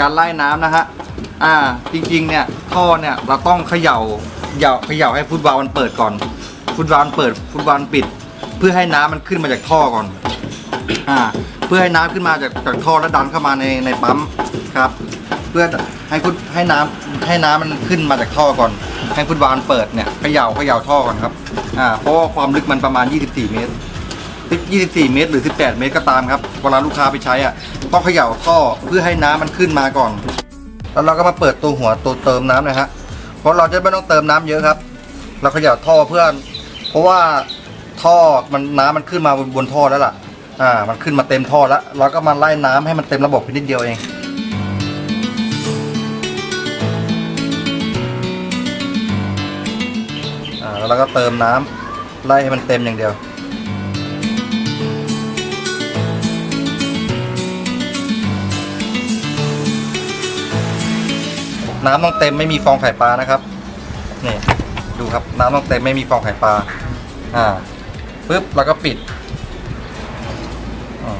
การไล่น้ำนะฮะอ่าจริงๆเนี่ยท่อเนี่ยเราต้องเขย่าเขย่าเขย่าให้ฟุตบอลมันเปิดก่อน ฟุตบอลเปิดฟุตบอลปิด เพื่อให้น้ำมันขึ้นมาจากท่อก่อนอ่าเพื่อให้น้ำขึ้นมาจากจากท่อแล้วดันเข้ามาในในปั๊มครับ เพื่อให้ฟุตให้น้ำให้น้ำมันขึ้นมาจากท่อก่อน ให้ฟุตบอลเปิดเนี่ยเขย่าเขย่าท่อก่อนครับอ่าเพราะว่าความลึกมันประมาณ 24 เมตร 24 เมตร หรือ 18 เมตรก็ตามครับ เวลาลูกค้าไปใช้อะ ต้องเขย่าท่อเพื่อให้น้ำมันขึ้นมาก่อน แล้วเราก็มาเปิดตัวหัวตัวเติมน้ำนะฮะ เพราะเราจะไม่ต้องเติมน้ำเยอะครับ เราเขย่าท่อเพื่อ เพราะว่าท่อมันน้ำมันขึ้นมาบนบนท่อแล้วล่ะ อ่า มันขึ้นมาเต็มท่อแล้ว เราก็มาไล่น้ำให้มันเต็มระบบเพียงนิดเดียวเอง อ่า แล้วเราก็เติมน้ำไล่ให้มันเต็มอย่างเดียว น้ำต้องเต็มไม่มีฟองไข่ปลานะครับนี่ดูครับน้ำต้องเต็มไม่มีฟองไข่ปลาอ่าปึ๊บแล้วก็ปิดอ่า